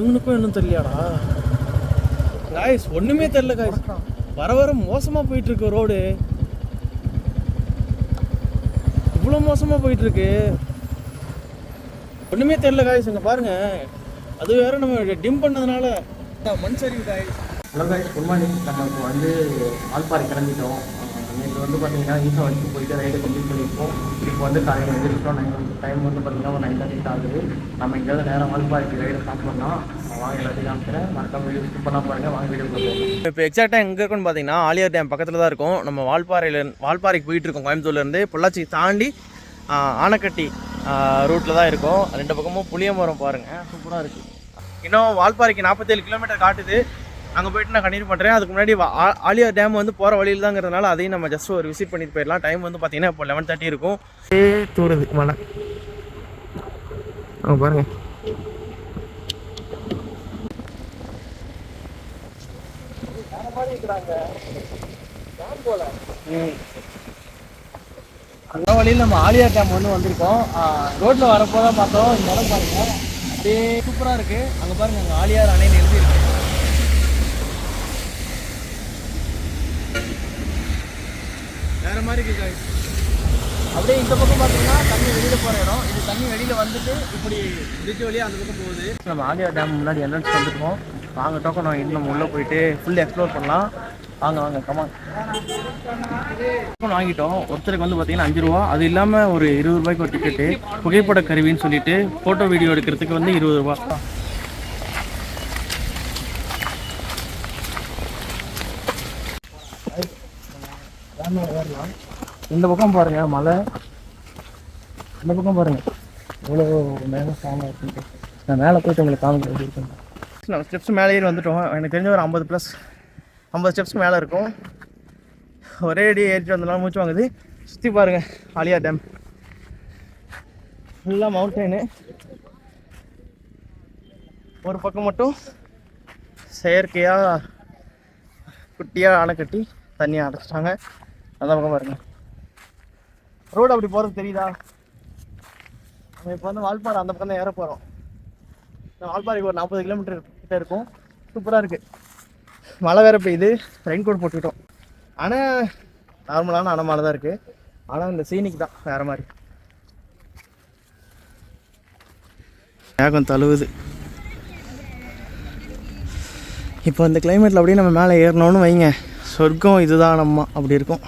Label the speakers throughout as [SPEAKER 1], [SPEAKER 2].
[SPEAKER 1] இவனுக்கும் இன்னும் தெரியலையாடா? காய்ஸ் ஒண்ணுமே தெரியல காய்ஸ் வர வர மோசமா போயிட்டு இருக்கு ரோடு இவ்வளோ மோசமா போயிட்டு இருக்கு ஒண்ணுமே தெரியல காய்ஸ் இங்க பாருங்க. அது வேற நம்ம டிம் பண்ணதுனால. மண் சரிவு guys
[SPEAKER 2] hello guys good morning நம்ம இப்போ வந்து ஆல்பாறை கிளம்பிட்டோம். இங்கே வந்து பார்த்தீங்கன்னா ஈசா வச்சு போயிட்டு ரைடு கம்ப்ளீட் பண்ணியிருக்கோம் இப்போ வந்து காலையில் எழுந்திரிச்சிட்டோம் நைன் டைம் வந்து பார்த்தீங்கன்னா ஒரு நைன் தேர்ட்டி ஆகுது. நம்ம இங்கேயாவது நேரம் ஆல்பாறைக்கு ரைடு ஸ்டார்ட் பண்ணலாம் வாங்க எல்லாத்தையும் காமிக்கிறேன். மறக்காம வீடியோ ஸ்கிப் பண்ணாம வாங்க வீடியோ போகிறோம்
[SPEAKER 1] இப்போ எக்ஸாக்டாக எங்கே இருக்குன்னு பார்த்தீங்கன்னா ஆலியார் டேம் பக்கத்தில் தான் இருக்கும். நம்ம வால்பாறையில் வால்பாறைக்கு போயிட்டு இருக்கோம் கோயம்புத்தூர்லேருந்து பொள்ளாச்சி தாண்டி ஆனக்கட்டி ஆனைக்கட்டி ரூட்டில் தான் இருக்கும். ரெண்டு பக்கமும் புளிய மரம் பாருங்கள் சூப்பராக இருக்குது இன்னும் வால்பாறைக்கு நாற்பத்தேழு கிலோமீட்டர் காட்டுது. அங்கே போயிட்டு நான் கண்டினியூ பண்ணுறேன் அதுக்கு முன்னாடி வா- ஆ- ஆலியார் டேம் வந்து போகிற வழியில் தாங்கிறதுனால அதையும் நம்ம ஜஸ்ட் ஒரு விசிட் பண்ணிட்டு போயிடலாம். டைம் வந்து பார்த்தீங்கன்னா இப்போ லெவன் தேர்ட்டி இருக்கும். தூருது மழை. அங்கே பாருங்கள் அந்த வழியில் நம்ம ஆலியார் டேம் வந்து வந்திருக்கோம். ரோட்டில் வரப்போ தான் பார்த்தோம். இந்த இடம் பாருங்க. அப்படியே சூப்பராக இருக்குது அங்கே பாருங்க அங்கே ஆலியார் அணைன்னு எழுதியிருக்கு. வேற மாதிரி இருக்கு guys. அப்படியே இந்த பக்கம் பார்த்தீங்கன்னா தண்ணி வெளியில் போகிற இடம். இது தண்ணி வெளியில் வந்துட்டு இப்படி பிரிட்ஜ் வழியாக அந்த பக்கம் போகுது. நம்ம ஆலியார் டேம் முன்னாடி என்ட்ரன்ஸ் வந்துருக்கோம். வாங்க டோக்கன் வாங்கிட்டு நம்ம உள்ளே போயிட்டு ஃபுல் எக்ஸ்ப்ளோர் பண்ணலாம். வாங்க வாங்க கமான் டோக்கன் வாங்கிட்டோம். ஒருத்தருக்கு வந்து பார்த்தீங்கன்னா அஞ்சு ரூபா. அது இல்லாமல் ஒரு இருபது ரூபாய்க்கு ஒரு டிக்கெட்டு புகைப்பட கருவின்னு சொல்லிட்டு ஃபோட்டோ வீடியோ எடுக்கிறதுக்கு வந்து இருபது ரூபா. இந்த பக்கம் பாருங்க மலை. இந்த பக்கம் பாருங்க. எவ்வளோ மேலே சாமி இருக்குன்ட்டு நான் மேலே போயிட்டு உங்களுக்கு காமிக்க இருக்கேன் நம்ம ஸ்டெப்ஸ் மேலே ஏறி வந்துட்டோம். எனக்கு தெரிஞ்ச ஒரு ஐம்பது ப்ளஸ் ஐம்பது ஸ்டெப்ஸ் மேலே இருக்கும். ஒரே அடி ஏறிட்டு வந்தனால மூச்சு வாங்குது. சுற்றி பாருங்கள் ஆலியா டேம் ஃபுல்லாக மவுண்டெயின் ஒரு பக்கம் மட்டும் செயற்கையாக குட்டியாக அணை கட்டி தண்ணியை அடைச்சிட்டாங்க. அந்த பக்கம் பாருங்க ரோடு அப்படி போகிறது தெரியுதா? நம்ம இப்போ வந்து வால்பாறை அந்த பக்கம் தான் ஏற போகிறோம் வால்பாறைக்கு ஒரு நாற்பது கிலோமீட்டர் கிட்ட இருக்கும். சூப்பராக இருக்குது மழை வேற பெய்யுது. ரெயின் கோட் போட்டுக்கிட்டோம் ஆனால் நார்மலான அணை மழை தான் இருக்குது ஆனால் இந்த சீனிக்கு தான் வேறு மாதிரி. மேகம் தழுவுது. இப்போ இந்த கிளைமேட்டில் அப்படியே நம்ம மேலே ஏறணும்னு வைங்க. சொர்க்கம் இதுதான் நம்ம அப்படி இருக்கும்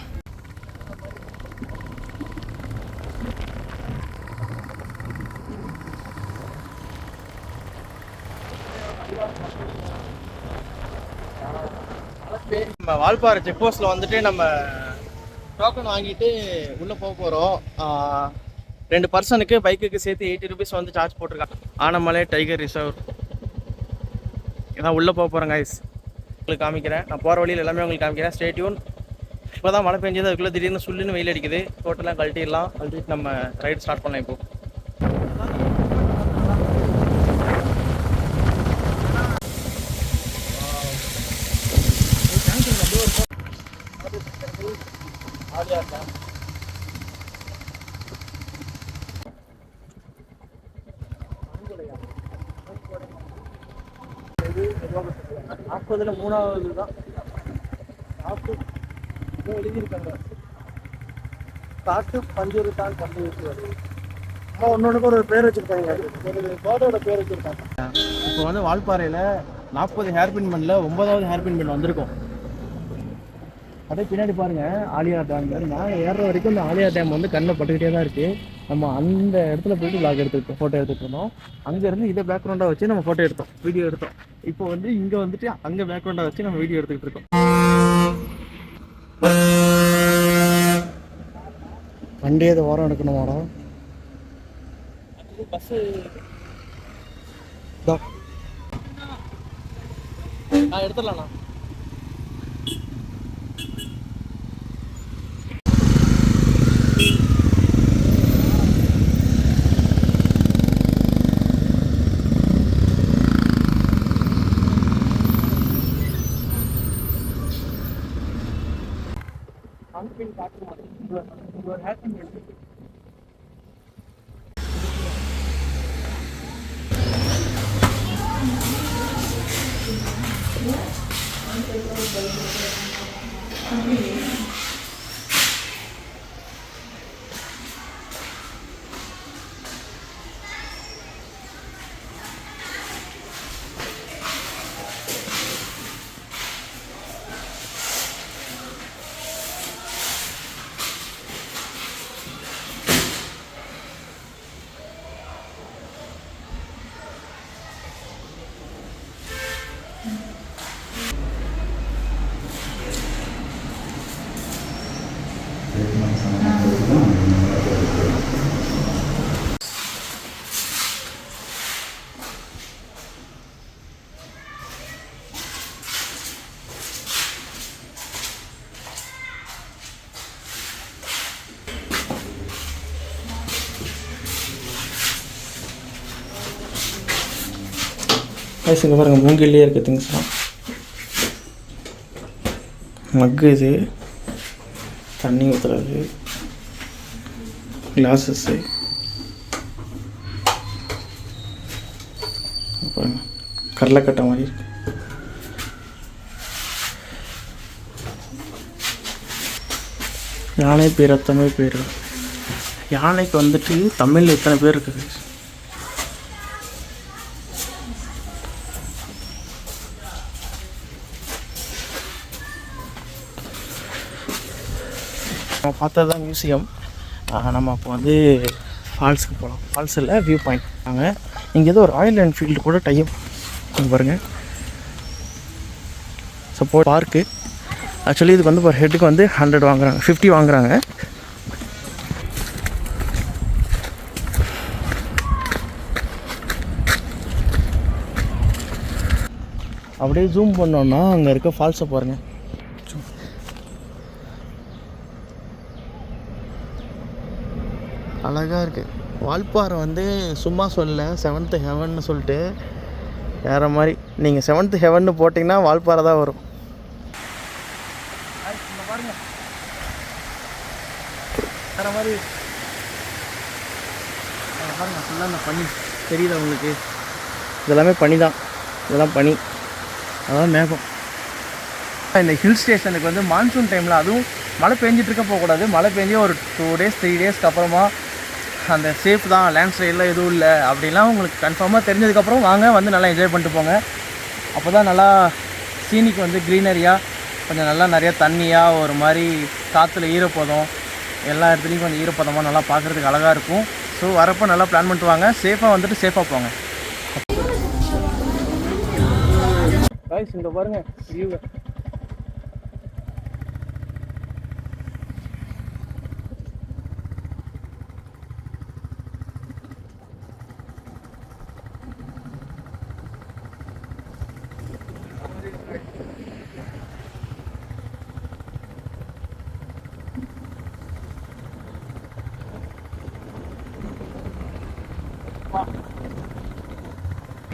[SPEAKER 1] நம்ம வால்பாறை செக் போஸ்ட்டில் வந்துட்டு நம்ம டோக்கன் வாங்கிட்டு உள்ளே போக போகிறோம் ரெண்டு பர்சனுக்கு பைக்குக்கு சேர்த்து எயிட்டி ருபீஸ் வந்து சார்ஜ் போட்டிருக்காங்க. ஆனமலை டைகர் ரிசர்வ் இதான் உள்ளே போக போகிறேன் கைஸ் உங்களுக்கு காமிக்கிறேன். நான் போகிற வழியில் எல்லாமே உங்களுக்கு காமிக்கிறேன். ஸ்டேட்யூன் இப்போ தான் மழை பெஞ்சது அதுக்குள்ளே திடீர்னு சுள்ளுன்னு வெயில் அடிக்குது. டோட்டலாக கழட்டிடலாம். கழட்டிட்டு நம்ம ரைடு ஸ்டார்ட் பண்ணலாம் இப்போது நாற்பதுல மூணாவது தான் காட்டு எழுதியிருக்காங்க. காட்டு பஞ்சூர் தான் கண்டு வருது ஒன்னொன்றுக்கு ஒரு பேர் வச்சிருக்காங்க. ஒரு பேர்டோட பேர் வச்சிருக்காங்க. இப்போ வந்து வால்பாறையில் நாற்பது ஹேர்பின் பண்ணில் ஒன்பதாவது ஹேர்பின் பண்ண வந்திருக்கோம். அப்படியே பின்னாடி பாருங்க ஆலியா டேம் நான் ஏறுற வரைக்கும் இந்த ஆலியா டேம் வந்து கண்ணில் பட்டுக்கிட்டே தான் இருக்கு. நம்ம அந்த இடத்துல போயிட்டு பிளாக் எடுத்துக்கிட்டோம் ஃபோட்டோ எடுத்துட்டு இருந்தோம். அங்கேருந்து இதை பேக்ரவுண்டாக வச்சு நம்ம ஃபோட்டோ எடுத்தோம் வீடியோ எடுத்தோம். இப்போ வந்து இங்க வந்துட்டு அங்க பேக்ரவுண்டாக வச்சு நம்ம வீடியோ எடுத்துக்கிட்டு இருக்கோம். வண்டி எது ஓரம் எடுக்கணுமாடா? பஸ் நான் எடுத்துடலாண்ணா ஐஸுக்கு இங்கே பாருங்கள் மூங்கிலே இருக்க திங்ஸ்லாம் மக்கு இது. தண்ணி ஊற்றுறது கிளாஸஸ்ஸு பாருங்க கடலைக்கட்டை மாதிரி இருக்கு. யானை பேர் அத்தமே பேர். யானைக்கு வந்துட்டு தமிழில் எத்தனை பேர் இருக்குது நம்ம பார்த்தது தான் மியூசியம் நம்ம அப்போ வந்து ஃபால்ஸுக்கு போகலாம் ஃபால்ஸில் வியூ பாயிண்ட் நாங்க இங்கே ஏதோ ஒரு ராயல் என்ஃபீல்டு கூட டைப் பாருங்கள் சப்போர்ட் பார்க்கு ஆக்சுவலி இதுக்கு வந்து ஒரு ஹெட்டுக்கு வந்து ஹண்ட்ரட் வாங்குறாங்க. ஃபிஃப்டி வாங்குறாங்க. அப்படியே ஜூம் பண்ணோன்னா அங்கே இருக்க ஃபால்ஸை பாருங்கள் அழகாக இருக்குது வால்பாறை வந்து சும்மா சொல்லல செவன்த்து ஹெவன்னு சொல்லிட்டு வேறு மாதிரி. நீங்கள் செவன்த்து ஹெவன்னு போட்டிங்கன்னா வால்பாறை தான் வரும். வேறு மாதிரி அங்க பாருங்க ஃபுல்லாக இந்த பனி தெரியுதா உங்களுக்கு இதெல்லாமே பனி தான். இதெல்லாம் பனி அதான் மேகம். இந்த ஹில் ஸ்டேஷனுக்கு வந்து மான்சூன் டைமில் அதுவும் மழை பெஞ்சிட்ருக்க போகக்கூடாது. மழை பெஞ்சு ஒரு டூ டேஸ் த்ரீ டேஸ்க்கு அப்புறமா அந்த சேஃப் தான் லேண்ட் எதுவும் இல்லை அப்படிலாம் உங்களுக்கு கன்ஃபார்மாக தெரிஞ்சதுக்கப்புறம் வாங்க வந்து நல்லா என்ஜாய் பண்ணிட்டு போங்க. அப்போ தான் நல்லா சீனிக்கு வந்து க்ரீனரியாக கொஞ்சம் நல்லா நிறையா தண்ணியாக ஒரு மாதிரி காற்றுல ஈரப்பதம் எல்லா இடத்துலையும் கொஞ்சம் ஈரப்பதமாக நல்லா பார்க்குறதுக்கு அழகாக இருக்கும். ஸோ வரப்போ நல்லா பிளான் பண்ணிட்டு வாங்க. சேஃபாக வந்துட்டு சேஃபாக போங்க. இந்த இங்கே பாருங்கள் வியூவை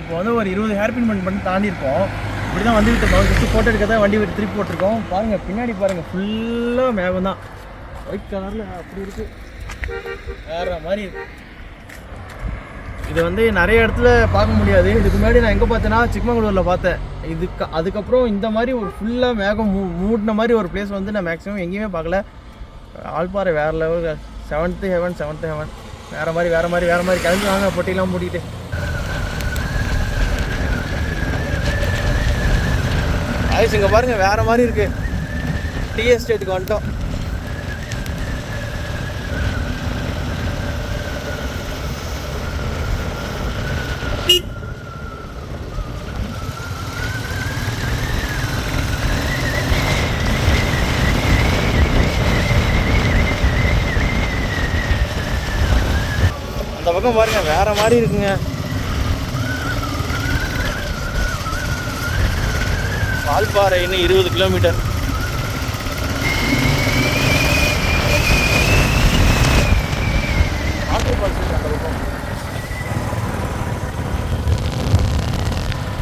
[SPEAKER 1] இப்போ வந்து ஒரு இருபது ஹேர்பின் பண்ணி பண்ணி தாண்டி இருக்கோம் இப்படி தான் வந்துகிட்டு இருக்கோம் ஜஸ்ட் ஃபோட்டோ எடுக்க தான் வண்டி விட்டு திருப்பி போட்டிருக்கோம். பாருங்கள் பின்னாடி பாருங்கள் ஃபுல்லாக மேகம் தான். ஒயிட் கலரில் அப்படி இருக்கு. வேற மாதிரி இருக்கு. இது வந்து நிறைய இடத்துல பார்க்க முடியாது. இதுக்கு முன்னாடி நான் எங்கே பார்த்தேன்னா சிக்மங்களூரில் பார்த்தேன். இதுக்கு அதுக்கப்புறம் இந்த மாதிரி ஒரு ஃபுல்லாக மேகம் மூ மூடின மாதிரி ஒரு பிளேஸ் வந்து நான் மேக்ஸிமம் எங்கேயுமே பார்க்கல. ஆள்பாறை வேறு level seventh heaven seventh heaven வேறு மாதிரி வேறு மாதிரி வேறு மாதிரி. கிளம்பி வாங்க பொட்டிலாம் மூடிட்டு. ஐஸ் இங்கே பாருங்க வேற மாதிரி இருக்கு. டீ எஸ்டேட்டுக்கு வந்துட்டோம். அந்த பக்கம் பாருங்க வேற மாதிரி இருக்குங்க. வால்பாறை இன்னும் இருபது கிலோமீட்டர்.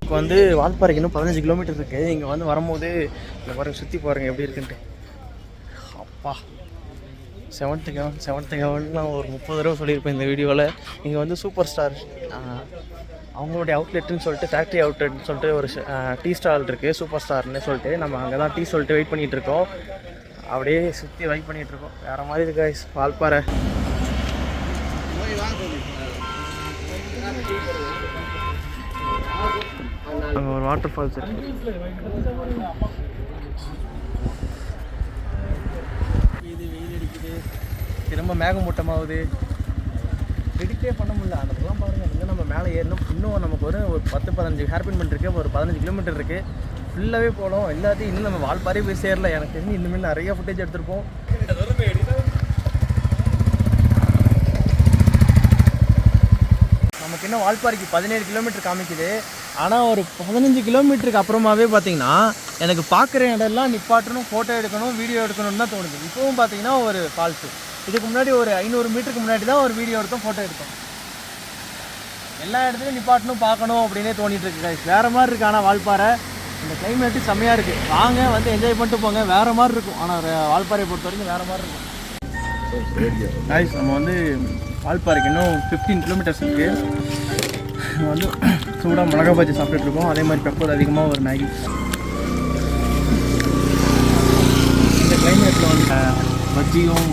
[SPEAKER 1] இப்போ வந்து வால்பாறைக்கு இன்னும் பதினஞ்சு கிலோமீட்டர் இருக்கு. இங்கே வந்து வரும்போது இங்கே பாருங்க சுற்றி பாருங்க எப்படி இருக்குன்ட்டு. அப்பா. செவன்த்து கெவன் செவன்த்து கெவன்லாம் ஒரு முப்பது தடவை சொல்லியிருப்பேன் இந்த வீடியோவில் இங்கே வந்து சூப்பர் ஸ்டார் அவங்களுடைய அவுட்லெட்டுன்னு சொல்லிட்டு ஃபேக்ட்ரி அவுட்லெட்னு சொல்லிட்டு ஒரு டீ ஸ்டால் இருக்குது சூப்பர் ஸ்டார்னு சொல்லிட்டு. நம்ம அங்கே தான் டீ சொல்லிட்டு வெயிட் பண்ணிகிட்டு இருக்கோம். அப்படியே சுற்றி வெயிட் பண்ணிகிட்டு இருக்கோம். வேறு மாதிரி இருக்கு guys. அங்கே ஒரு வாட்டர் ஃபால்ஸ் இருக்கு. இது வெயில் அடிக்குது. திரும்ப மேகமூட்டமாகுது. பிடிக்கே பண்ண முடியல. அதெல்லாம் பாருங்கள் இன்னும் நம்ம மேலே ஏறணும். இன்னும் நமக்கு ஒரு ஒரு பத்து பதினஞ்சு ஹேர்பின் பண்ணிருக்கு ஒரு பதினஞ்சு கிலோமீட்டர் இருக்குது ஃபுல்லாகவே போகணும். எல்லாத்தையும் இன்னும் நம்ம வால்பாரி போய் சேரல. எனக்கு தெரிஞ்சு இன்னுமே நிறைய ஃபுட்டேஜ் எடுத்திருப்போம். நமக்கு இன்னும் வால்பாறைக்கு பதினேழு கிலோமீட்டர் காமிக்குது. ஆனால் ஒரு பதினஞ்சு கிலோமீட்டருக்கு அப்புறமாவே பார்த்தீங்கன்னா எனக்கு பார்க்குற இடம்லாம் நிப்பாட்டணும் ஃபோட்டோ எடுக்கணும் வீடியோ எடுக்கணும்னு தான் தோணுது. இப்போவும் பார்த்தீங்கன்னா ஒரு ஃபால்ஸு இதுக்கு முன்னாடி ஒரு ஐநூறு மீட்டருக்கு முன்னாடி தான் ஒரு வீடியோ எடுத்தோம் ஃபோட்டோ எடுத்தோம். எல்லா இடத்துலையும் நிப்பாட்டணும் பார்க்கணும் அப்படின்னே தோணிட்டு இருக்கு கைஸ் வேறு மாதிரி இருக்குது ஆனால் வால்பாறை. இந்த கிளைமேட்டு செம்மையாக இருக்குது வாங்க வந்து என்ஜாய் பண்ணிட்டு போங்க. வேறு மாதிரி இருக்கும். ஆனால் வால்பாறையை பொறுத்த வரைக்கும் வேற மாதிரி இருக்கும். கைஸ் நம்ம வந்து வால்பாறைக்கு இன்னும் ஃபிஃப்டீன் கிலோமீட்டர்ஸ் இருக்குது நம்ம வந்து சூடாக மிளகா பஜ்ஜி சாப்பிட்டுட்டு இருக்கோம். அதே மாதிரி பெப்பர் அதிகமாக ஒரு மேகி இந்த கிளைமேட்டில் வந்து பஜ்ஜியும்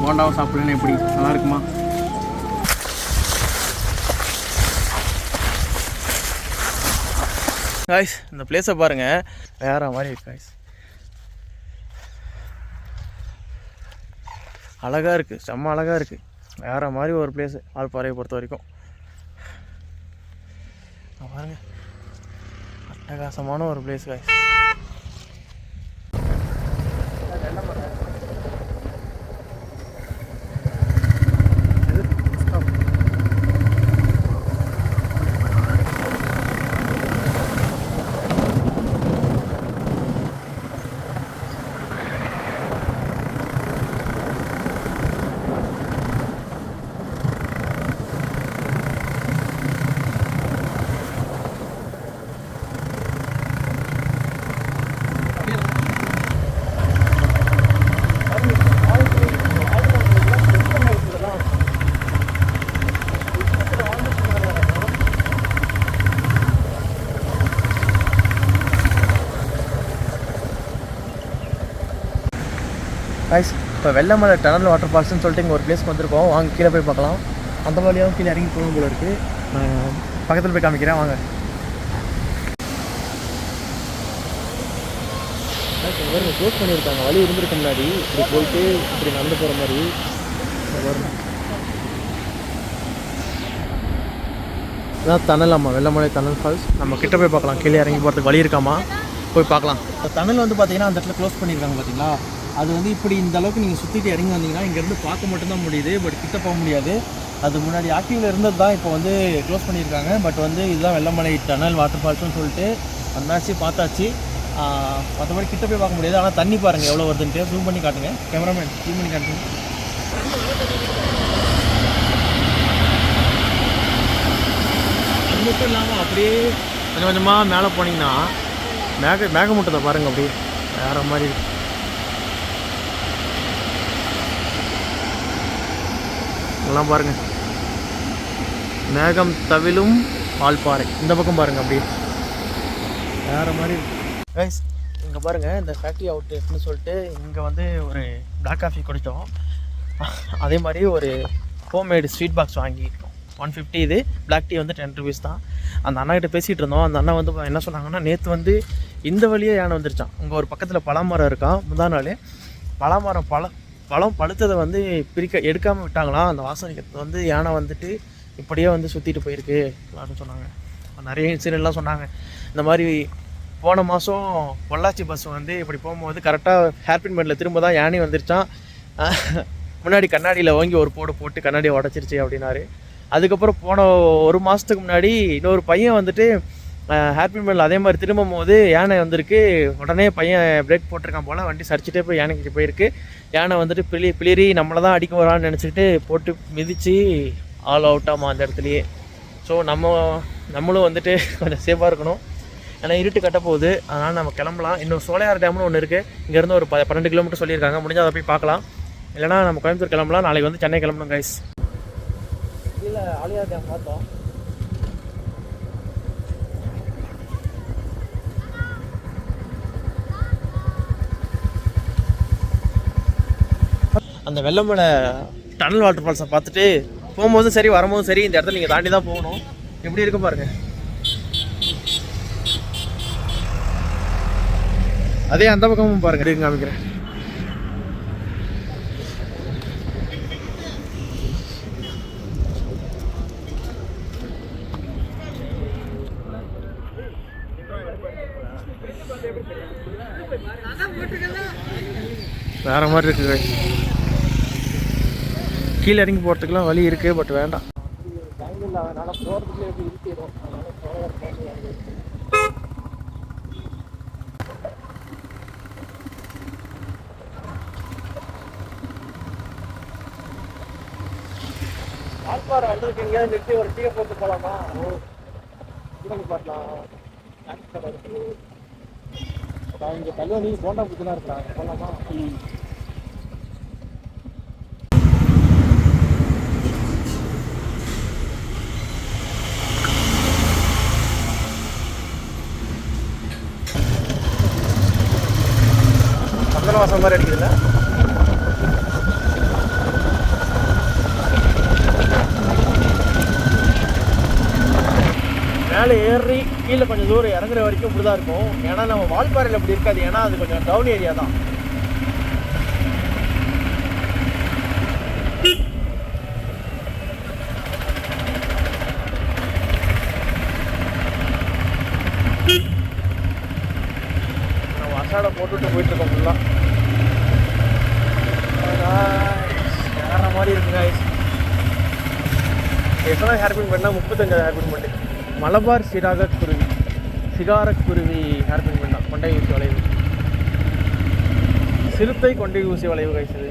[SPEAKER 1] போண்டாவை சாப்பிட்றேன்னு எப்படி? நல்லா இருக்குமா? காய்ஸ் இந்த பிளேஸை பாருங்கள் வேற மாதிரி இருக்கு காய்ஸ் அழகாக இருக்குது செம்ம அழகாக இருக்குது வேற மாதிரி ஒரு பிளேஸு ஆழ்பாறையை பொறுத்த வரைக்கும். பாருங்கள் அட்டகாசமான ஒரு பிளேஸ் காய்ஸ் கைஸ் இப்போ வெள்ளமலை டனல் வாட்டர் ஃபால்ஸ்னு சொல்லிட்டு இங்கே ஒரு பிளேஸ்க்கு வந்திருக்கோம். வாங்க கீழே போய் பார்க்கலாம். அந்த வழியாகவும் கீழே இறங்கி போகணும் போல இருக்குது பக்கத்தில் போய் காமிக்கிறேன். வாங்க. க்ளோஸ் பண்ணியிருக்காங்க. வழி இருந்திருக்கு முன்னாடி. இப்படி போயிட்டு இப்படி நடந்து போகிற மாதிரி. இங்க பாருங்க. இதான் ஆமாம் வெள்ளமலை தணல் ஃபால்ஸ் நம்ம கிட்ட போய் பார்க்கலாம். கீழே இறங்கி போகிறதுக்கு வழி இருக்காமா போய் பார்க்கலாம். இப்போ தணல் வந்து பார்த்தீங்கன்னா அந்த இடத்துல க்ளோஸ் பண்ணியிருக்காங்க பார்த்தீங்களா அது வந்து இப்படி இந்த அளவுக்கு நீங்கள் சுற்றிட்டு இறங்கி வந்தீங்கன்னா இங்கேருந்து பார்க்க மட்டும்தான் முடியுது. பட் கிட்ட போக முடியாது. அது முன்னாடி ஆக்டிவில் இருந்தது தான் இப்போ வந்து க்ளோஸ் பண்ணியிருக்காங்க. பட் வந்து இதுதான் வெள்ளமலை டனல் வாட்டர் ஃபால்ஸ்னு சொல்லிட்டு வந்தாச்சு பார்த்தாச்சு. மற்றபடி கிட்ட போய் பார்க்க முடியாது. ஆனால் தண்ணி பாருங்கள் எவ்வளோ வருதுன்ட்டு. ஜூம் பண்ணி காட்டுங்க. கேமராமேன் ஜூம் பண்ணி காட்டுங்க. அது மட்டும் இல்லாமல் அப்படியே கொஞ்சம் கொஞ்சமாக மேலே போனீங்கன்னா மேக மேகமூட்டத்தை பாருங்கள் அப்படியே. வேறு மாதிரி இருக்குது எல்லாம் பாருங்கள் மேகம் தவிலும் வால்பாறை இந்த பக்கம் பாருங்க அப்படியே. வேறு மாதிரி கைஸ் இங்கே பாருங்கள் இந்த ஃபேக்ட்ரி அவுட்லெட்னு சொல்லிட்டு இங்கே வந்து ஒரு பிளாக் காஃபி குடித்தோம். அதே மாதிரி ஒரு ஹோம்மேடு ஸ்வீட் பாக்ஸ் வாங்கிட்டோம் ஒன் ஃபிஃப்டி இது. பிளாக் டீ வந்து டென் ருபீஸ் தான். அந்த அண்ணாக்கிட்ட பேசிகிட்டு இருந்தோம். அந்த அண்ணா வந்து என்ன சொன்னாங்கன்னா நேற்று வந்து இந்த வழியே யானை வந்துருச்சான் இங்கே ஒரு பக்கத்தில் பலாமரம் இருக்கான் முந்தா நாள் பலாமரம் பழம் பழம் பழுத்ததை வந்து பிரிக்க எடுக்காமல் விட்டாங்களாம் அந்த வாசனைக்கு வந்து யானை வந்துட்டு இப்படியே வந்து சுற்றிட்டு போயிருக்கு அப்படின்னு சொன்னாங்க. நிறைய இன்சிடென்ட்லாம் சொன்னாங்க. இந்த மாதிரி போன மாதம் பொள்ளாச்சி பஸ் வந்து இப்படி போகும்போது கரெக்டாக ஹேர்பின் பெண்டில் திரும்ப தான் யானை வந்துருச்சான் முன்னாடி கண்ணாடியில் வாங்கி ஒரு போடு போட்டு கண்ணாடியை உடச்சிருச்சு அப்படின்னாரு. அதுக்கப்புறம் போன ஒரு மாதத்துக்கு முன்னாடி இன்னொரு பையன் வந்துட்டு ஹேப்பி பெண்டில் அதே மாதிரி திரும்பும் போது யானை வந்திருக்கு. உடனே பையன் பிரேக் போட்டிருக்கான் போல். வண்டி சரிச்சுட்டே போய் யானைக்கு போயிருக்கு. யானை வந்துட்டு பிளி பிளிரி நம்மளை தான் அடிக்க வரான்னு நினச்சிக்கிட்டு போட்டு மிதித்து ஆல் அவுட்டாமா அந்த இடத்துலையே. ஸோ நம்ம நம்மளும் வந்துட்டு கொஞ்சம் சேஃபாக இருக்கணும். ஏன்னா இருட்டு கட்ட போகுது. அதனால் நம்ம கிளம்பலாம். இன்னும் சோலையார் டேம்னு ஒன்று இருக்குது இங்கேருந்து ஒரு ப பன்னெண்டு கிலோமீட்டர் சொல்லியிருக்காங்க. முடிஞ்சால் அதை போய் பார்க்கலாம். இல்லைனா நம்ம கோயம்புத்தூர் கிளம்பலாம். நாளைக்கு வந்து சென்னை கிளம்பணும் கைஸ்
[SPEAKER 3] இல்லை ஆலியார் டேம் பார்த்தோம்.
[SPEAKER 1] அந்த வெள்ளமலை டனல் வாட்டர் ஃபால்ஸை பார்த்துட்டு போகும்போதும் சரி வரும்போதும் சரி இந்த இடத்துல நீங்கள் தாண்டி தான் போகணும். எப்படி இருக்கு பாருங்க. அதே அந்த பக்கமும் பாருங்க. இருக்கு காமிக்கிறேன். வேற மாதிரி இருக்கு. கீழே இறங்கி போகிறதுக்குலாம் வழி இருக்குது பட் வேண்டாம்.
[SPEAKER 3] டைம் இல்லை எப்படி நிறுத்தி ஒரு டீயை போட்டு போகலாமா இங்கே பார்க்கலாம் ஸ்நாக்ஸ் போண்டா இருக்காங்க போகலாமா
[SPEAKER 1] வாசம் மாதிரி அடிக்குதுல்ல? மேலே ஏறி கீழே கொஞ்சம் தூரம் இறங்குற வரைக்கும் இப்படி தான் இருக்கும். ஏன்னா நம்ம வால்பாறையில் அப்படி இருக்காது. ஏன்னா அது கொஞ்சம் டவுன் ஏரியா தான் நம்ம அசாடை போட்டுட்டு போயிட்டு இருக்கோம் ஃபுல்லாக வேற மாதிரி இருக்கு guys. எத்தனை ஹேர் பின் பண்ணால் முப்பத்தஞ்சாவது ஹேர் பின் பண்ணு? மலபார் சிராக குருவி சிகார குருவி ஹேர் பின் பண்ணா கொண்டை ஊசி வளைவு. சிறுத்தை கொண்டை ஊசி வளைவு கைஸ் இது.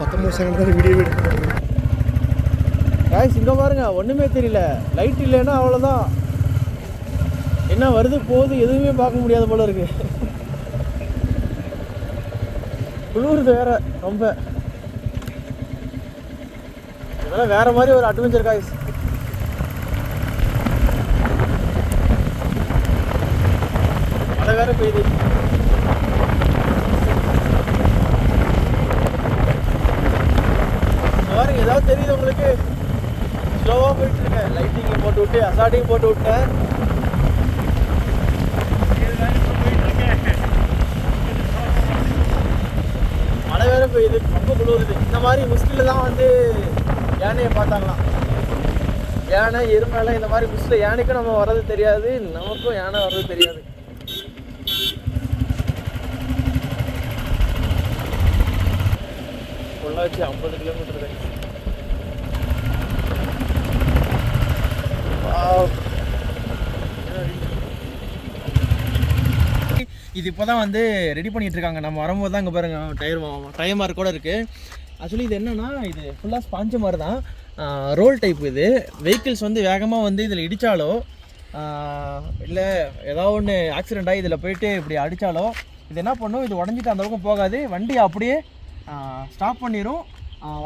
[SPEAKER 3] பத்தொம்பது செகண்ட் வீடியோ எடுக்கணும்
[SPEAKER 1] காய்ஸ் இங்கே பாருங்க ஒன்றுமே தெரியல. லைட் இல்லைன்னா அவ்வளோதான் என்ன வருது போகுது எதுவுமே பார்க்க முடியாத போல இருக்கு. குளிருது வேற ரொம்ப. இதெல்லாம் வேற மாதிரி ஒரு அட்வென்ச்சர் காய்ஸ் மழை வேற பெய்யுது. பாருங்க ஏதாவது தெரியுது உங்களுக்கு? ஸ்லோவாக போயிட்டு இருக்கேன். லைட்டிங்கை போட்டு விட்டு அசாட்டிங் போட்டு விட்டேன் மழை வேற பெய்யுது ரொம்ப குளிருது இந்த முஸ்கில் தான் வந்து யானையை பார்த்தாங்களாம். யானை எருமைலாம் இந்த மாதிரி முஸ்கில் யானைக்கும் நம்ம வர்றது தெரியாது நமக்கும் யானை வர்றது தெரியாது. பொள்ளாச்சி ஐம்பது கிலோமீட்டர் தான். இது இப்போ தான் வந்து ரெடி பண்ணிட்டு இருக்காங்க. நம்ம வரும்போது தான் இங்கே பாருங்க டயர் டயர் மார்க் கூட இருக்குது ஆக்சுவலி இது என்னன்னா இது ஃபுல்லாக ஸ்பாஞ்சு மாதிரி தான் ரோல் டைப் இது. வெஹிக்கிள்ஸ் வந்து வேகமாக வந்து இதில் இடித்தாலோ இல்லை ஏதாவது ஒன்று ஆக்சிடெண்ட் ஆகி இதில் போயிட்டு இப்படி அடித்தாலோ இது என்ன பண்ணும்? இது உடஞ்சிட்டு அந்த பக்கம் போகாது. வண்டி அப்படியே ஸ்டாப் பண்ணிடும்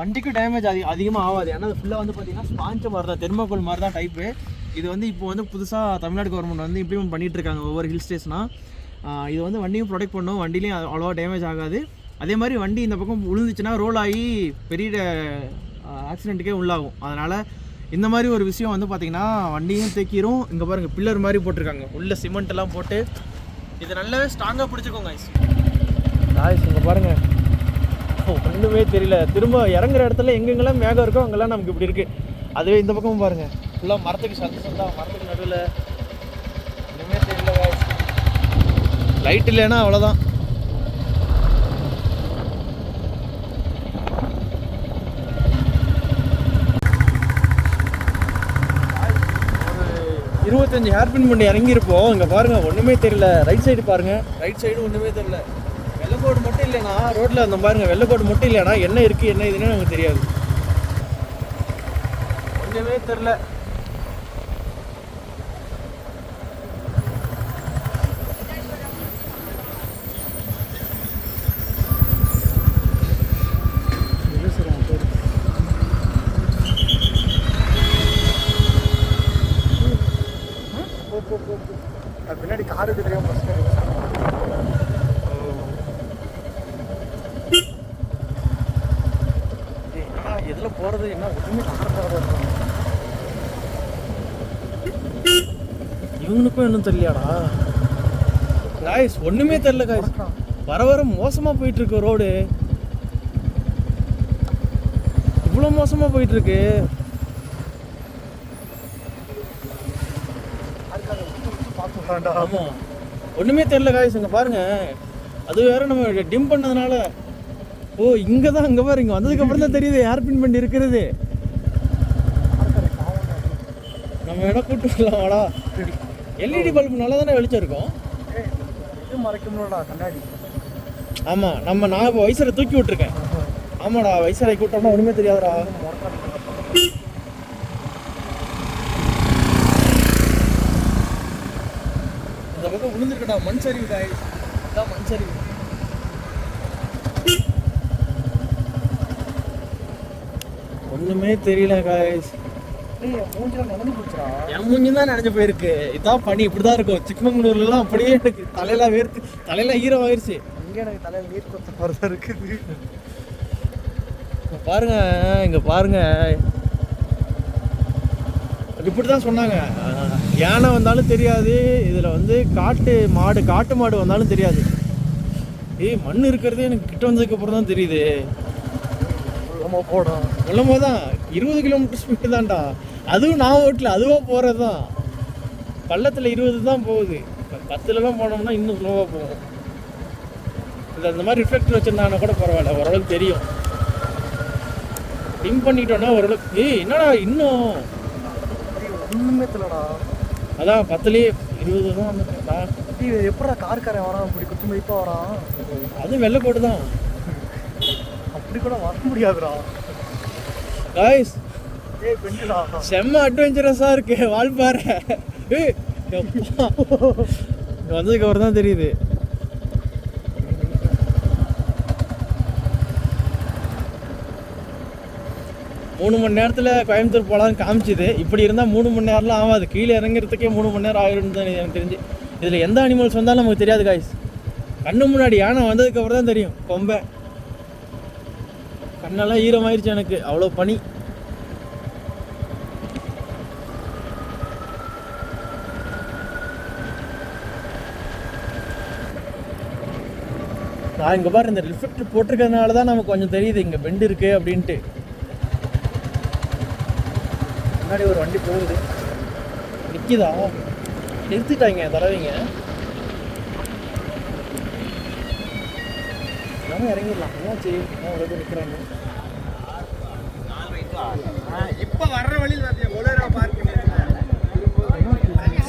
[SPEAKER 1] வண்டிக்கும் டேமேஜ் அதிக அதிகமாக ஆகாது. ஏன்னா அது ஃபுல்லாக வந்து பார்த்தீங்கன்னா ஸ்பாஞ்சு மாதிரி தான் தெர்மோகோல் மாதிரி தான் டைப்பு இது வந்து இப்போ வந்து புதுசாக தமிழ்நாடு கவர்மெண்ட் வந்து இம்ப்ளிமெண்ட் பண்ணிகிட்டு இருக்காங்க. ஒவ்வொரு ஹில் ஸ்டேஷனாக இது வந்து வண்டியும் ப்ரொடெக்ட் பண்ணும். வண்டிலையும் அவ்வளோவா டேமேஜ் ஆகாது. அதே மாதிரி வண்டி இந்த பக்கம் விழுந்துச்சுன்னா ரோல் ஆகி பெரிய ஆக்சிடெண்ட்டுக்கே உள்ளாகும். அதனால் இந்த மாதிரி ஒரு விஷயம் வந்து பார்த்திங்கன்னா வண்டியும் தேக்கிரும். இங்கே பாருங்கள் பில்லர் மாதிரி போட்டிருக்காங்க. உள்ளே சிமெண்ட் எல்லாம் போட்டு இது நல்லாவே ஸ்ட்ராங்காக பிடிச்சிக்கோங்க ஐஸ் ஐஸ் இங்கே பாருங்கள் ஒன்றுமே தெரியல. திரும்ப இறங்குற இடத்துல எங்கெங்கெல்லாம் மேகம் இருக்கோ அங்கெல்லாம் நமக்கு இப்படி இருக்குது அதுவே இந்த பக்கமும் பாருங்கள் ஃபுல்லாக மரத்துக்கு சந்து சந்தா மரத்துக்கு நடுவில். ஒன்றுமே தெரியல லைட் இல்லைன்னா அவ்வளோதான் இருபத்தஞ்சு ஹேர்பின் பண்ணி இறங்கியிருப்போம். இங்கே பாருங்கள் ஒன்றுமே தெரியல. ரைட் சைடு பாருங்கள் ரைட் சைடு ஒன்றுமே தெரியல. வெள்ளைக்கோடு மட்டும் இல்லைனா ரோட்டில் அந்த பாருங்க. வெள்ளைக்கோடு மட்டும் இல்லைனா என்ன இருக்குது என்ன இதுன்னு நமக்கு தெரியாது. ஒன்றுமே தெரில
[SPEAKER 3] பின்னாடி காரு தெரியும் பஸ்
[SPEAKER 1] எதுல போறது என்ன ஒண்ணுமே காரணம் இவனுக்கும் இன்னும் தெரியலையாடா காய்ஸ் ஒன்றுமே தெரில காய்ஸ் வர வர மோசமாக போயிட்டுருக்கு ரோடு. இவ்வளோ மோசமாக
[SPEAKER 3] போயிட்டுருக்கு.
[SPEAKER 1] ஆமாம் ஒன்றுமே தெரில காய்ஸ் இங்கே பாருங்க. அது வேற நம்ம டிம் பண்ணதுனால. ஓ இங்கே தான் அங்கே பாரு. இங்கே வந்ததுக்கு அப்புறம் தான் தெரியுது ஏர் பின் பண்ணி இருக்கிறது. நம்ம வேணா கூப்பிட்டு வரலாம் வாடா எல்இடி பல்பு நல்லா தானே வெளிச்சம் இருக்கும்
[SPEAKER 3] இது மறைக்கணும்டா கண்ணாடி.
[SPEAKER 1] ஆமா நம்ம நான் இப்போ வைசரை தூக்கி விட்டுருக்கேன். ஆமாடா வைசரை கூட்டம்னா ஒண்ணுமே தெரியாதுடா. இந்த பக்கம் விழுந்துருக்கடா மண் சரிவு காய் இதான் மண் சரிவு. ஒண்ணுமே தெரியல காய்ஸ் என் மூஞ்சி தான் நினைஞ்சு போயிருக்கு. இதான் பனி. இப்படிதான் இருக்கும். சிக்மங்களூர்லாம் அப்படியே எனக்கு தலையெல்லாம் வேர்த்து தலையெல்லாம் ஈரம் ஆயிடுச்சு
[SPEAKER 3] இங்கே எனக்கு தலையில் நீர் கொத்த மாதிரி இருக்குது.
[SPEAKER 1] பாருங்க இங்க பாருங்க. இப்படி தான் சொன்னாங்க. யானை வந்தாலும் தெரியாது. இதில் வந்து காட்டு மாடு காட்டு மாடு வந்தாலும் தெரியாது. ஏய் மண் இருக்கிறதே எனக்கு கிட்ட வந்ததுக்கு அப்புறம் தான் தெரியுது.
[SPEAKER 3] நம்ம போடும்
[SPEAKER 1] போது தான் இருபது கிலோமீட்டர் ஸ்பீடு தான்டா. அதுவும் நான் ஓட்டல அதுவாக போகிறது தான் பள்ளத்தில் இருபது தான் போகுது. பத்துலலாம் போனோம்னா இன்னும் ஸ்லோவாக போகும். இல்லை இந்த மாதிரி ரிஃப்ளெக்டர் வச்சுருந்தாங்கன்னா கூட பரவாயில்ல ஓரளவுக்கு தெரியும். டிம் பண்ணிட்டோன்னா ஓரளவுக்கு ஏய் என்னடா இன்னும்?
[SPEAKER 3] ஒன்றுமே தெரியலடா.
[SPEAKER 1] அதான் பத்துலேயே இருபது தான் வந்துட்டா
[SPEAKER 3] இது எப்படா கார்காரன் வரான்? அப்படி குத்து மதிப்பாக வரான்?
[SPEAKER 1] அது வெள்ளைக்கோடு தான்.
[SPEAKER 3] அப்படி கூட வர முடியாதுடா.
[SPEAKER 1] காய்ஸ்
[SPEAKER 3] ஏய் பெண்டுடா
[SPEAKER 1] செம்ம அட்வென்ச்சரஸாக இருக்கு. ஏய் எப்பா. இங்க வந்ததுக்கு அப்புறம் தான் தெரியுது. மூணு மணி நேரத்தில் கோயம்புத்தூர் போகலான்னு காமிச்சுது. இப்படி இருந்தால் மூணு மணி நேரம்லாம் ஆகாது. கீழே இறங்குறதுக்கே மூணு மணி நேரம் ஆகிடும் தான் எனக்கு தெரிஞ்சு. இதில் எந்த அனிமல்ஸ் வந்தாலும் நமக்கு தெரியாது காய்ஸ் கண்ணு முன்னாடி யானை வந்ததுக்கு அப்புறம் தான் தெரியும். கொம்பை. கண்ணெல்லாம் ஈரமாயிருச்சு எனக்கு. அவ்வளோ பனி. நான் இங்கே பாரு இந்த ரிஃப்ளெக்டர் போட்டிருக்கிறதுனால தான் நமக்கு கொஞ்சம் தெரியுது. இங்கே பெண்டு இருக்குது அப்படின்ட்டு. முன்னாடி ஒரு வண்டி போகுது. நிற்கிதா நிறுத்திட்டாங்க தடவைங்க நம்ம இறங்கிடலாம். நான் ஒரு இடத்துல நிற்கிறாங்க
[SPEAKER 2] இப்போ வர்ற வழியில்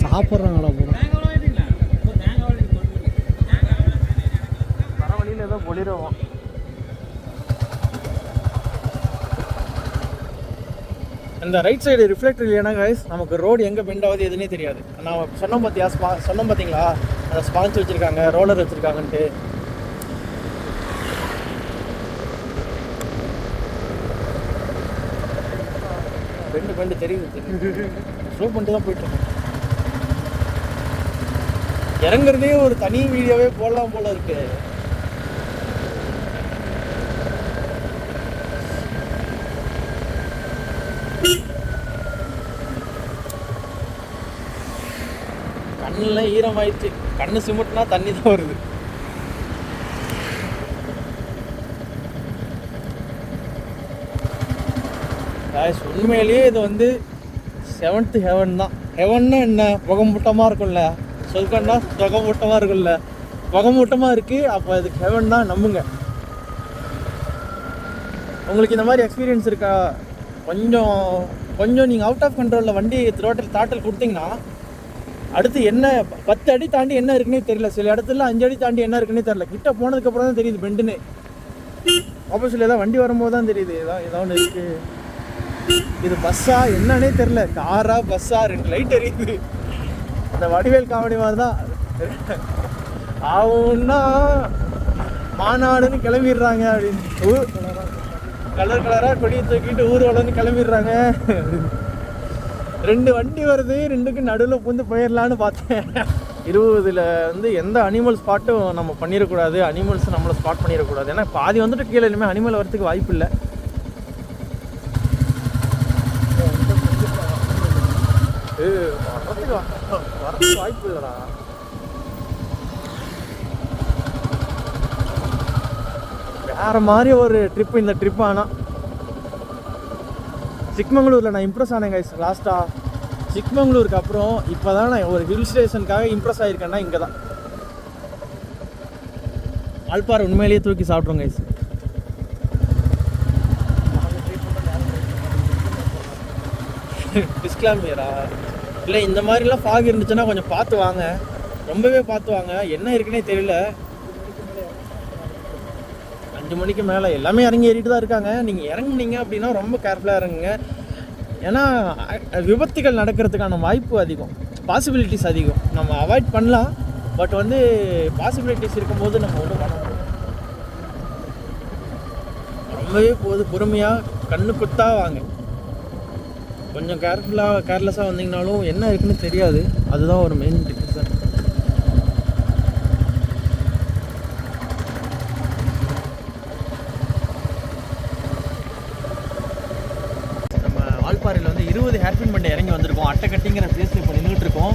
[SPEAKER 1] சாப்பிட்றாங்களா போகிறோம் வர வழியில் ஏதோ பொலிரோம் இந்த ரைட் சைடு ரிஃப்ளெக்டர் இல்லைன்னா guys? நமக்கு ரோடு எங்கே பெண்ட் ஆகுது எதுனே தெரியாது. நான் சொன்னோம் பார்த்தியா ஸ்பா சொன்னோம் பார்த்தீங்களா அந்த ஸ்பான்ஸ் வச்சுருக்காங்க ரோலர் வச்சுருக்காங்கன்ட்டு. பெண்டு தெரியுது. ஸ்லோ பண்ணிட்டு தான் போயிட்டு இருக்கோம். இறங்குறதே ஒரு தனி வீடியோவே போடலாம் போல இருக்கு. கண்ணுலாம் ஈரமாயிடுச்சு கண்ணு சிமிட்னா தண்ணி தான் வருது. காய்ஸ் உண்மையிலேயே இது வந்து செவன்த்து ஹெவன் தான். ஹெவன்னா என்ன? புகமூட்டமாக இருக்கும்ல. சொல்கன்னா புகமூட்டமாக இருக்கும்ல. புகமூட்டமாக இருக்குது அப்போ அதுக்கு ஹெவன் தான் நம்புங்க. உங்களுக்கு இந்த மாதிரி எக்ஸ்பீரியன்ஸ் இருக்கா? கொஞ்சம் கொஞ்சம் நீங்கள் அவுட் ஆஃப் கண்ட்ரோலில் வண்டி த்ரோட்டல் தாட்டல் கொடுத்தீங்கன்னா அடுத்து என்ன பத்து அடி தாண்டி என்ன இருக்குன்னே தெரியல. சில இடத்துல அஞ்சு அடி தாண்டி என்ன இருக்குன்னே தெரியல. கிட்ட போனதுக்கப்புறம் தான் தெரியுது பெண்டுன்னு ஆப்போசிட்ல ஏதாவது வண்டி வரும்போது தான் தெரியுது. ஏதாவது ஏதாவது ஒன்று இருக்குது இது பஸ்ஸா என்னன்னே தெரில காரா பஸ்ஸா ரெண்டு லைட் எரியுது. அந்த வடிவேல் காமெடி மாதிரி தான். ஆவுன்னா மாநாடுன்னு கிளம்பிடுறாங்க அப்படின்னு. ஊர் கலர் கலராக கொடியை தூக்கிட்டு ஊர்வலம்னு கிளம்பிடுறாங்க. ரெண்டு வண்டி வருது ரெண்டுக்கும் நடுவில் புந்து போயிடலான்னு பார்த்தேன். இருபதுல வந்து எந்த அனிமல் ஸ்பாட்டும் நம்ம பண்ணிடக்கூடாது. அனிமல்ஸ் நம்மளை ஸ்பாட் பண்ணிடக்கூடாது. ஏன்னா பாதி வந்துட்டு கீழே இனிமேல் அனிமல் வரதுக்கு வாய்ப்பு இல்லை. ஏய், வாய்ப்பு இல்லைடா வேற மாதிரி ஒரு ட்ரிப் இந்த ட்ரிப் ஆனால் சிக்மங்களூரில் நான் இம்ப்ரெஸ் ஆனேன் கைஸ் லாஸ்ட்டாக சிக்மங்களூருக்கு அப்புறம் இப்போ தான் நான் ஒரு ஹில் ஸ்டேஷனுக்காக இம்ப்ரெஸ் ஆகிருக்கேன்னா இங்கே தான் ஆல்பார் உண்மையிலேயே தூக்கி சாப்பிட்றோம் கைஸ் டிஸ்கிளாமியரா இல்லை இந்த மாதிரிலாம் ஃபாக் இருந்துச்சுன்னா கொஞ்சம் பார்த்து வாங்க. ரொம்பவே பார்த்து வாங்க. என்ன இருக்குன்னே தெரியல. அஞ்சு மணிக்கு மேலே எல்லாமே இறங்கி ஏறிட்டு தான் இருக்காங்க. நீங்கள் இறங்குனீங்க அப்படின்னா ரொம்ப கேர்ஃபுல்லாக இறங்குங்க. ஏன்னா விபத்துகள் நடக்கிறதுக்கான வாய்ப்பு அதிகம். பாசிபிலிட்டிஸ் அதிகம். நம்ம அவாய்ட் பண்ணலாம். பட் வந்து பாசிபிலிட்டிஸ் இருக்கும்போது நம்ம ஒன்றும் பண்ண முடியும் ரொம்பவே போது பொறுமையாக கண்ணு குத்தா வாங்க. கொஞ்சம் கேர்ஃபுல்லாக கேர்லெஸ்ஸாக வந்தீங்கனாலும் என்ன இருக்குன்னு தெரியாது. அதுதான் ஒரு மெயின் டிஃபரன்ஸ் நம்ம வால்பாறையில் வந்து இருபது ஹேர்பின் பண்ணி இறங்கி வந்திருக்கோம். அட்டைக்கட்டிங்கிற பிளேஸில் இப்போ நின்றுட்டு இருக்கோம்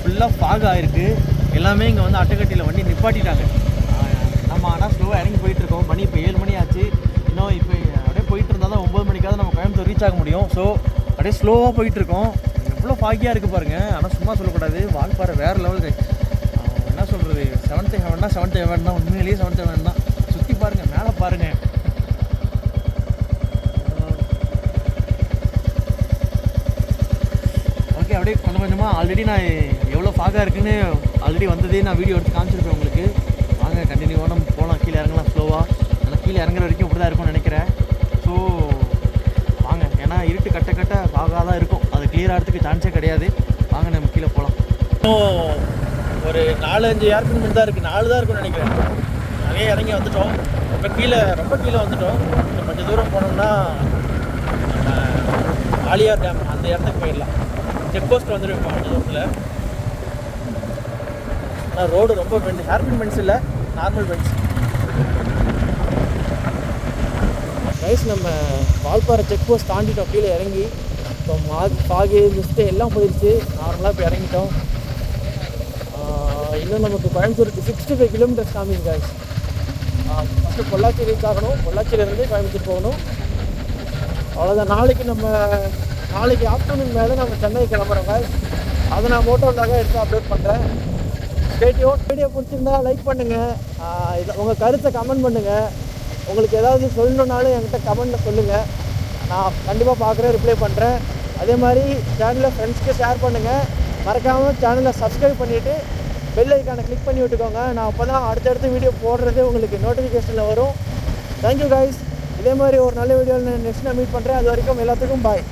[SPEAKER 1] ஃபுல்லாக ஃபாக் ஆகிருக்கு எல்லாமே இங்கே வந்து அட்டைக்கட்டியில் வண்டி நிப்பாட்டிட்டாங்க. நம்ம ஆனால் ஸ்லோவாக இறங்கி போயிட்டு இருக்கோம் மணி இப்போ ஏழு மணி ஆச்சு. இன்னும் இப்போ அப்படியே போயிட்டு இருந்தால் தான் ஒம்பது மணிக்காவது நம்ம கோயம்புத்தூர் ரீச் ஆக முடியும். ஸோ அப்படியே ஸ்லோவாக போயிட்டு இருக்கோம் எவ்வளோ பாக்கியாக இருக்குது பாருங்கள் ஆனால் சும்மா சொல்லக்கூடாது. வால்பாறை வேறு லெவலுக்கு என்ன சொல்கிறது செவன்த் ஹெவன்னா செவன்த் ஹெவன் தான். உண்மையிலேயே செவன்த் ஹெவன் தான். சுற்றி பாருங்கள் மேலே பாருங்கள் ஓகே அப்படியே கொஞ்சம் கொஞ்சமாக ஆல்ரெடி நான் எவ்வளோ ஃபாகாக இருக்குன்னு ஆல்ரெடி வந்ததே நான் வீடியோ எடுத்து காமிச்சிருப்பேன் உங்களுக்கு. வாங்க கண்டினியூவாக நம்ம போகலாம் கீழே இறங்கலாம் ஸ்லோவாக ஆனால் கீழே இறங்குற வரைக்கும் இப்படி தான் இருக்கும்னு நினைக்கிறேன். ஸோ ஏன்னா இருட்டு கட்ட கட்ட ஃபாகாக தான் இருக்கும். அது கிளியர் ஆகிறதுக்கு சான்ஸே கிடையாது. வாங்க நம்ம கீழே போகலாம் ஒரு நாலு அஞ்சு ஏர்பின் தான் இருக்குது நாலு தான் இருக்கும்னு நினைக்கிறேன். நிறைய இறங்கி வந்துட்டோம். ரொம்ப கீழே ரொம்ப கீழே வந்துட்டோம். இன்னும் கொஞ்சம் தூரம் போனோம்னா ஆலியார் டேம் அந்த இடத்துக்கு போயிடலாம். செக் போஸ்ட் வந்துருக்கோம் கொஞ்சம் தூரத்தில். ஆனால் ரோடு ரொம்ப பெண்ட் ஹேர்பின் பென்ஸ் இல்லை நார்மல் பென்ஸ் கைஸ் நம்ம வால்பாறை செக் போஸ்ட் தாண்டிட்டோம் கீழே இறங்கி இப்போ மாக் பாகு மிஸ்ட்டு எல்லாம் போயிடுச்சு. நார்மலாக இப்போ இறங்கிட்டோம். இன்னும் நமக்கு கோயம்புத்தூருக்கு சிக்ஸ்டி ஃபைவ் கிலோமீட்டர்ஸ் காமிங்க கைஸ் ஃபஸ்ட்டு பொள்ளாச்சி ரீச் ஆகணும் பொள்ளாச்சியிலேருந்து கோயம்புத்தூர் போகணும். அவ்வளோதான் நாளைக்கு நம்ம நாளைக்கு ஆஃப்டர்நூன் மேலே நம்ம சென்னை கிளம்புறோம் கைஸ் அதை நான் மோட்டோவிலாக எடுத்து அப்லோட் பண்ணுறேன் வீடியோ வீடியோ பிடிச்சிருந்தா லைக் பண்ணுங்கள் இதை உங்கள் கருத்தை கமெண்ட் பண்ணுங்கள் உங்களுக்கு ஏதாவது சொல்லணுன்னாலும் என்கிட்ட கமெண்ட்டில் சொல்லுங்கள் நான் கண்டிப்பாக பார்க்குறேன் ரிப்ளை பண்ணுறேன் அதே மாதிரி சேனலை ஃப்ரெண்ட்ஸ்க்கு ஷேர் பண்ணுங்கள் மறக்காமல் சேனலை சப்ஸ்கிரைப் பண்ணிவிட்டு பெல் ஐக்கானை கிளிக் பண்ணி விட்டுக்கோங்க. நான் அப்போ தான் அடுத்தடுத்து வீடியோ போடுறது உங்களுக்கு நோட்டிஃபிகேஷனில் வரும். தேங்க்யூ கைஸ் இதே மாதிரி ஒரு நல்ல வீடியோவில் நெக்ஸ்ட் நான் மீட் பண்ணுறேன் அது வரைக்கும் எல்லாத்துக்கும் பாய்